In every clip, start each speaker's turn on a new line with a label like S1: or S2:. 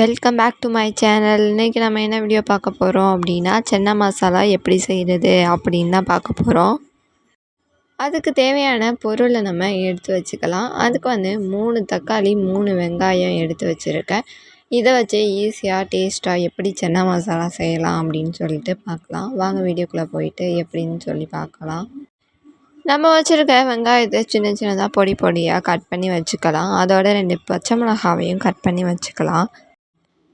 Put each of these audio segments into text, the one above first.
S1: Welcome back to my channel இன்றைக்கி நம்ம என்ன வீடியோ பார்க்க போகிறோம் அப்படின்னா சென்னை மசாலா எப்படி செய்கிறது அப்படின்னு தான் பார்க்க போகிறோம் அதுக்கு தேவையான பொருளை நம்ம எடுத்து வச்சுக்கலாம். அதுக்கு வந்து மூணு தக்காளி மூணு வெங்காயம் எடுத்து வச்சுருக்கேன். இதை வச்சு ஈஸியாக டேஸ்ட்டாக எப்படி சென்னா மசாலா செய்யலாம் அப்படின்னு சொல்லிட்டு பார்க்கலாம். வாங்க வீடியோக்குள்ளே போயிட்டு எப்படின்னு சொல்லி பார்க்கலாம். நம்ம வச்சுருக்க வெங்காயத்தை சின்ன சின்னதாக பொடி பொடியாக கட் பண்ணி வச்சுக்கலாம். அதோட ரெண்டு பச்சை மிளகாவையும் கட் பண்ணி வச்சுக்கலாம்.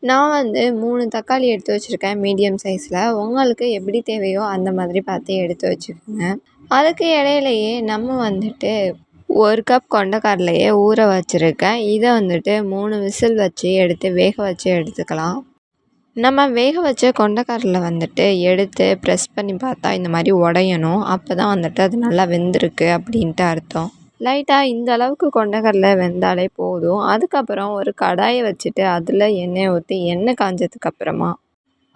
S1: நான் வந்து மூணு தக்காளி எடுத்து வச்சுருக்கேன் மீடியம் சைஸில் உங்களுக்கு எப்படி தேவையோ அந்த மாதிரி பார்த்து எடுத்து வச்சுக்கோங்க. அதுக்கு இடையிலையே நம்ம வந்துட்டு ஒரு கப் கொண்டக்கடலையே ஊற வச்சுருக்கேன். இதை வந்துட்டு மூணு விசில் வச்சு எடுத்து வேக வச்சு எடுத்துக்கலாம். நம்ம வேக வச்ச கொண்டக்கடலை வந்துட்டு எடுத்து ப்ரெஸ் பண்ணி பார்த்தா இந்த மாதிரி உடையணும். அப்போ தான் வந்துட்டு அது நல்லா வெந்திருக்கு அப்படின்ட்டு அர்த்தம். லைட்டாக இந்த அளவுக்கு கொண்டக்கடலை வெந்தாலே போதும். அதுக்கப்புறம் ஒரு கடாயை வச்சுட்டு அதில் எண்ணெய் ஊற்றி எண்ணெய் காஞ்சதுக்கப்புறமா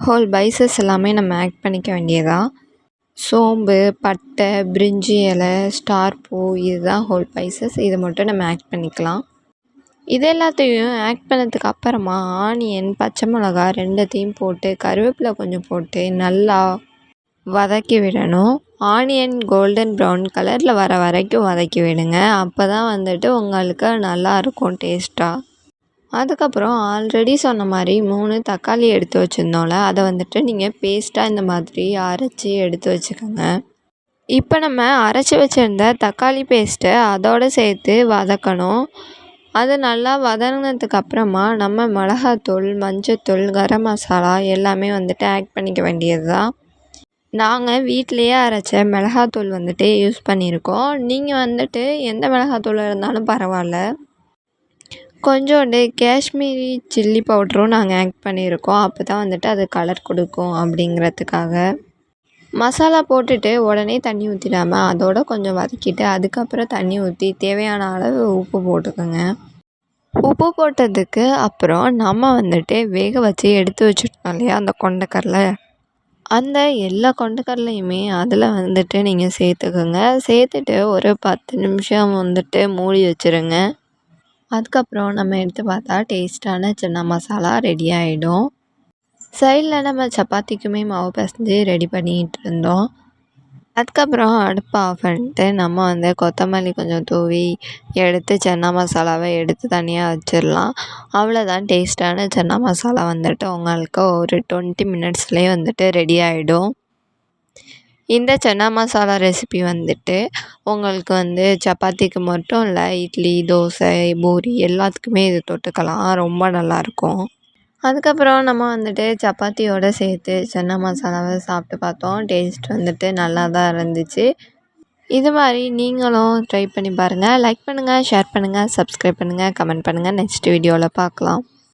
S1: ஹோல் பைசஸ் எல்லாமே நம்ம ஆட் பண்ணிக்க வேண்டியதாக சோம்பு பட்டை பிரிஞ்சி இலை ஸ்டார் பூ இதுதான் ஹோல் பைசஸ் இது மட்டும் நம்ம ஆட் பண்ணிக்கலாம். இது எல்லாத்தையும் ஆட் பண்ணதுக்கு அப்புறமா ஆனியன் பச்சை மிளகா ரெண்டுத்தையும் போட்டு கருவேப்பிலை கொஞ்சம் போட்டு நல்லா வதக்கி விடணும். ஆனியன் கோல்டன் ப்ரௌன் கலரில் வர வரைக்கும் வதக்கி விடுங்க. அப்போ தான் வந்துட்டு உங்களுக்கு நல்லாயிருக்கும் டேஸ்ட்டாக அதுக்கப்புறம் ஆல்ரெடி சொன்ன மாதிரி மூணு தக்காளி எடுத்து வச்சுருந்தோம்ல அதை வந்துட்டு நீங்கள் பேஸ்ட்டாக இந்த மாதிரி அரைச்சி எடுத்து வச்சுக்கோங்க. இப்போ நம்ம அரைச்சி வச்சுருந்த தக்காளி பேஸ்ட்டை அதோடு சேர்த்து வதக்கணும். அது நல்லா வதங்கினதுக்கு அப்புறமா நம்ம மிளகாத்தூள் மஞ்சத்தூள் கரம் மசாலா எல்லாமே வந்துட்டு ஆட் பண்ணிக்க வேண்டியது தான் நாங்கள் வீட்டிலையே அரைச்ச மிளகாத்தூள் வந்துட்டு யூஸ் பண்ணியிருக்கோம். நீங்கள் வந்துட்டு எந்த மிளகாத்தூள் இருந்தாலும் பரவாயில்ல. கொஞ்சோண்டு காஷ்மீரி சில்லி பவுட்ரும் நாங்கள் ஆட் பண்ணியிருக்கோம். அப்போ தான் வந்துட்டு அது கலர் கொடுக்கும் அப்படிங்கிறதுக்காக. மசாலா போட்டுட்டு உடனே தண்ணி ஊற்றிடாமல் அதோட கொஞ்சம் வதக்கிட்டு அதுக்கப்புறம் தண்ணி ஊற்றி தேவையான அளவு உப்பு போட்டுக்கோங்க. உப்பு போட்டதுக்கு அப்புறம் நம்ம வந்துட்டு வேக வச்சு எடுத்து வச்சுட்டோம் இல்லையா? அந்த கொண்டக்கடலை அந்த எல்லா கொண்டக்கடலையுமே அதில் வந்துட்டு நீங்கள் சேர்த்துக்கோங்க. சேர்த்துட்டு ஒரு பத்து நிமிஷம் வந்துட்டு மூடி வச்சுருங்க. அதுக்கப்புறம் நம்ம எடுத்து பார்த்தா டேஸ்ட்டான சின்ன மசாலா ரெடி ஆகிடும் சைடில் நம்ம சப்பாத்திக்குமே மாவு பசஞ்சு ரெடி பண்ணிகிட்டு இருந்தோம். அதுக்கப்புறம் அடுப்பை ஆஃப் பண்ணிட்டு நம்ம வந்து கொத்தமல்லி கொஞ்சம் தூவி எடுத்து சன்னா மசாலாவை எடுத்து தனியாக வச்சிடலாம். அவ்வளோதான் டேஸ்ட்டான சன்னா மசாலா வந்துட்டு உங்களுக்கு ஒரு டுவெண்ட்டி மினிட்ஸ்லேயே வந்துட்டு ரெடி ஆகிடும் இந்த சன்னா மசாலா ரெசிபி வந்துட்டு உங்களுக்கு வந்து சப்பாத்திக்கு மட்டும் இல்லை இட்லி தோசை பூரி எல்லாத்துக்குமே இது தொட்டுக்கலாம். ரொம்ப நல்லாயிருக்கும் அதுக்கப்புறம் நம்ம வந்துட்டு சப்பாத்தியோடு சேர்த்து சன்னா மசாலாவை சாப்பிட்டு பார்த்தோம். டேஸ்ட் வந்துட்டு நல்லா தான் இருந்துச்சு. இது மாதிரி நீங்களும் ட்ரை பண்ணி பாருங்கள் லைக் பண்ணுங்கள் ஷேர் பண்ணுங்கள் சப்ஸ்கிரைப் பண்ணுங்கள் கமெண்ட் பண்ணுங்கள் நெக்ஸ்ட் வீடியோவில் பார்க்கலாம்.